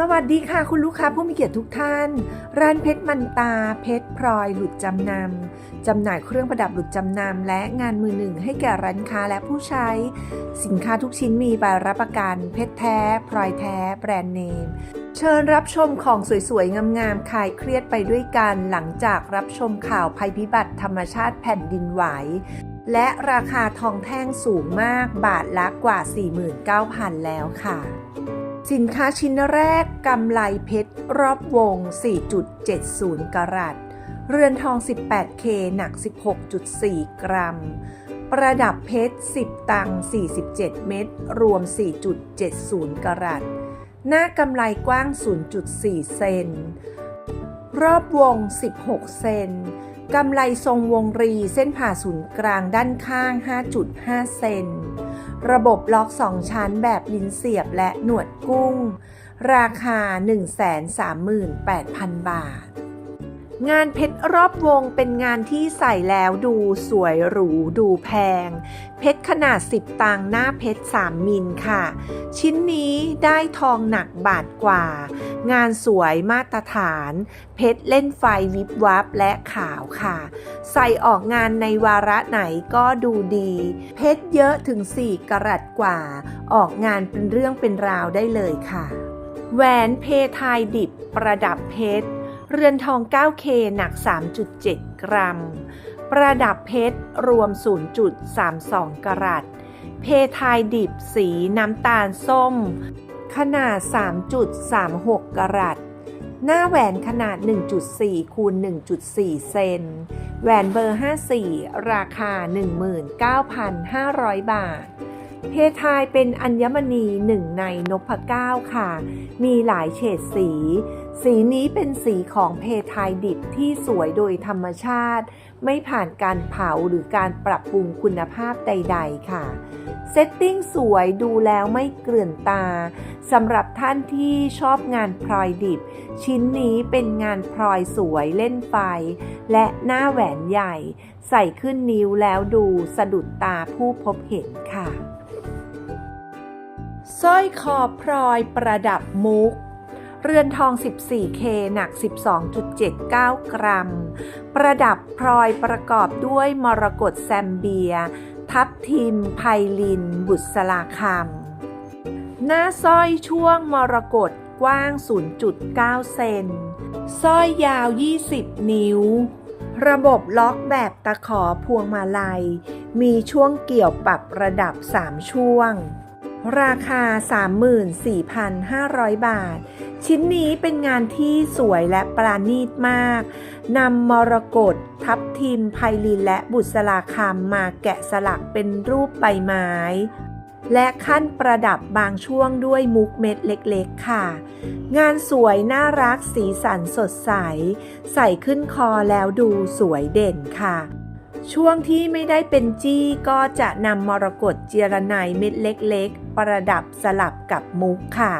สวัสดีค่ะคุณลูกค้าผู้มีเกียรติทุกท่าน ร้านเพชรมันตา เพชรพลอยหลุดจำนำจำหน่ายเครื่องประดับหลุดจำนำและงานมือหนึ่งให้แก่ร้านค้าและผู้ใช้ สินค้าทุกชิ้นมีใบรับประกัน เพชรแท้พลอยแท้ แบรนด์เนม เชิญรับชมของสวยๆ งามๆคลายเครียดไปด้วยกัน หลังจากรับชมข่าวภัยพิบัติธรรมชาติแผ่นดินไหวและราคาทองแท่งสูงมากบาทละกว่า 49,000 แล้วค่ะ สินค้าชิ้นแรกกำไลเพชรรอบวง 4.70 กรัต เรือนทอง 18K หนัก 16.4 กรัม ประดับเพชร 10 ตัง 47 เม็ด รวม 4.70 กรัต หน้ากำไลกว้าง 0.4 เซน รอบวง 16 เซนกำไลทรงวงรีเส้นผ่าศูนย์กลางด้านข้าง 5.5 เซน ระบบล็อก 2 ชั้นแบบลิ้นเสียบและหนวดกุ้ง ราคา 138,000 บาท งานเพชรรอบวงเป็นงานที่ใส่แล้วดูสวยหรูดูแพง เพชรขนาด 10 ตังหน้าเพชร 3 มิลค่ะ ชิ้นนี้ได้ทองหนักบาทกว่า งานสวยมาตรฐาน เพชรเล่นไฟวิบวับและขาวค่ะ ใส่ออกงานในวาระไหนก็ดูดี เพชรเยอะถึง 4กรัตกว่า ออกงานเป็นเรื่องเป็นราวได้เลยค่ะ แหวนเพทายดิบประดับเพชร เรือนทอง 9K หนัก 3.7 กรัม ประดับเพชรรวม 0.32 กรัต เพทายดิบสีน้ำตาลส้ม ขนาด 3.36 กรัต หน้าแหวนขนาด 1.4 คูณ 1.4 เซน แหวนเบอร์ 54 ราคา 19,500 บาทเพทายเป็นอัญมณีหนึ่งในนพเก้าค่ะ มีหลายเฉดสี สีนี้เป็นสีของเพทายดิบที่สวยโดยธรรมชาติ ไม่ผ่านการเผาหรือการปรับปรุงคุณภาพใด ๆ ค่ะ เซตติ้งสวยดูแล้วไม่เกลื่อนตาสำหรับท่านที่ชอบงานพลอยดิบ ชิ้นนี้เป็นงานพลอยสวยเล่นไฟ และหน้าแหวนใหญ่ ใส่ขึ้นนิ้วแล้วดูสะดุดตาผู้พบเห็นค่ะสร้อยคอพลอยประดับมุก เรือนทอง 14K หนัก 12.79 กรัม ประดับพลอยประกอบด้วยมรกตแซมเบีย ทับทิม ไพลิน บุษราคำ หน้าสร้อยช่วงมรกตกว้าง 0.9 เซนสร้อยยาว 20 นิ้ว ระบบล็อกแบบตะขอพวงมาลัย มีช่วงเกี่ยวปรับระดับ 3 ช่วง ราคา 34,500 บาท ชิ้นนี้เป็นงานที่สวยและปราณีตมาก นำมรกตทับทิมไพลินและบุษราคำมาแกะสลักเป็นรูปใบไม้ และขั้นประดับบางช่วงด้วยมุกเม็ดเล็กๆค่ะ งานสวยน่ารักสีสันสดใส ใส่ขึ้นคอแล้วดูสวยเด่นค่ะ ช่วงที่ไม่ได้เป็นจี้ก็จะนำมรกตเจรไนายเม็ดเล็กๆ ประดับสลับกับมุกค่ะ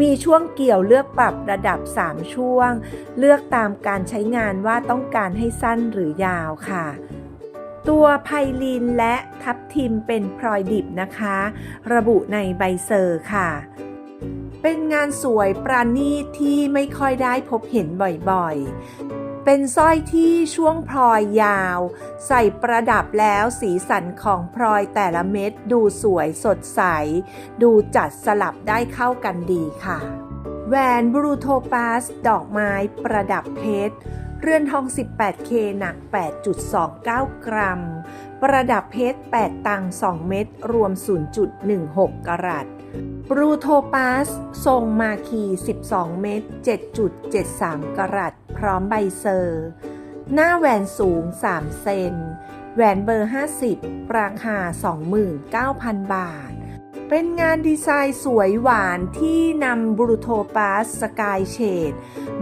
มีช่วงเกี่ยวเลือกปรับระดับ 3 ช่วง เลือกตามการใช้งานว่าต้องการให้สั้นหรือยาวค่ะตัวไพลินและทับทิมเป็นพลอยดิบนะคะ ระบุในใบเซอร์ค่ะ เป็นงานสวยปราณีตที่ไม่ค่อยได้พบเห็นบ่อยๆ เป็นสร้อยที่ช่วงพลอยยาว ใส่ประดับแล้วสีสันของพลอยแต่ละเม็ดดูสวยสดใส ดูจัดสลับได้เข้ากันดีค่ะ แหวนบรูโทปาส ดอกไม้ประดับเพชร เรือนทอง 18K หนัก 8.29 กรัม ประดับเพชร 8 ตัง 2 เม็ดรวม 0.16 กรัต บรูโทปาสทรงมาคี 12 เม็ด7.73 กรัต พร้อมใบเซอร์ หน้าแหวนสูง 3 เซน แหวนเบอร์ 50 ราคา 29,000 บาท เป็นงานดีไซน์สวยหวานที่นำบรูโทปาสสกายเชด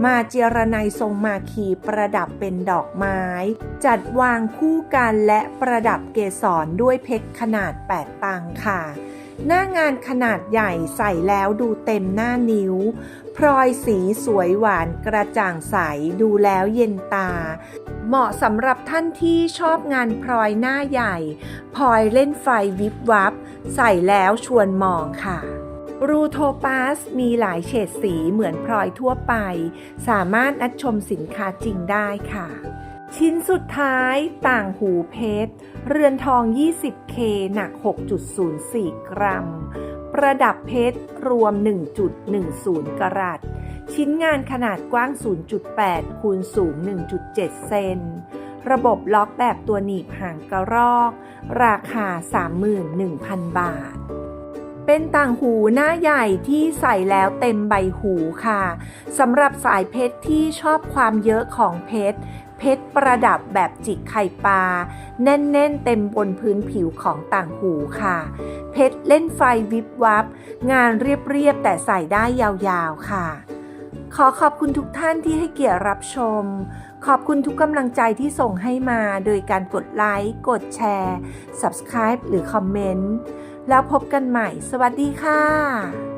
มาเจรไนายทรงมาคีประดับเป็นดอกไม้ จัดวางคู่กันและประดับเกสรด้วยเพชรขนาด 8 ตังค่ะ หน้างานขนาดใหญ่ใส่แล้วดูเต็มหน้านิ้ว พลอยสีสวยหวานกระจ่างใสดูแล้วเย็นตา เหมาะสำหรับท่านที่ชอบงานพลอยหน้าใหญ่พลอยเล่นไฟวิบวับ ใส่แล้วชวนมองค่ะรูโทปาสมีหลายเฉดสีเหมือนพลอยทั่วไป สามารถนัดชมสินค้าจริงได้ค่ะ ชิ้นสุดท้ายต่างหูเพชร เรือนทอง 20K หนัก 6.04 กรัม ประดับเพชรรวม 1.10 กรัต ชิ้นงานขนาดกว้าง 0.8 คูณสูง 1.7 เซน ระบบล็อกแบบตัวหนีบหางกระรอก ราคา 31,000 บาทเป็นต่างหูหน้าใหญ่ที่ใส่แล้วเต็มใบหูค่ะสำหรับสายเพชรที่ชอบความเยอะของเพชร เพชรประดับแบบจิกไข่ปลาแน่นๆเต็มบนพื้นผิวของต่างหูค่ะ เพชรเล่นไฟวิบวับ งานเรียบๆแต่ใส่ได้ยาวๆค่ะ ขอขอบคุณทุกท่านที่ให้เกียรติรับชม ขอบคุณทุกกำลังใจที่ส่งให้มาโดยการกดไลค์ กดแชร์ Subscribe หรือคอมเมนต์ แล้วพบกันใหม่ สวัสดีค่ะ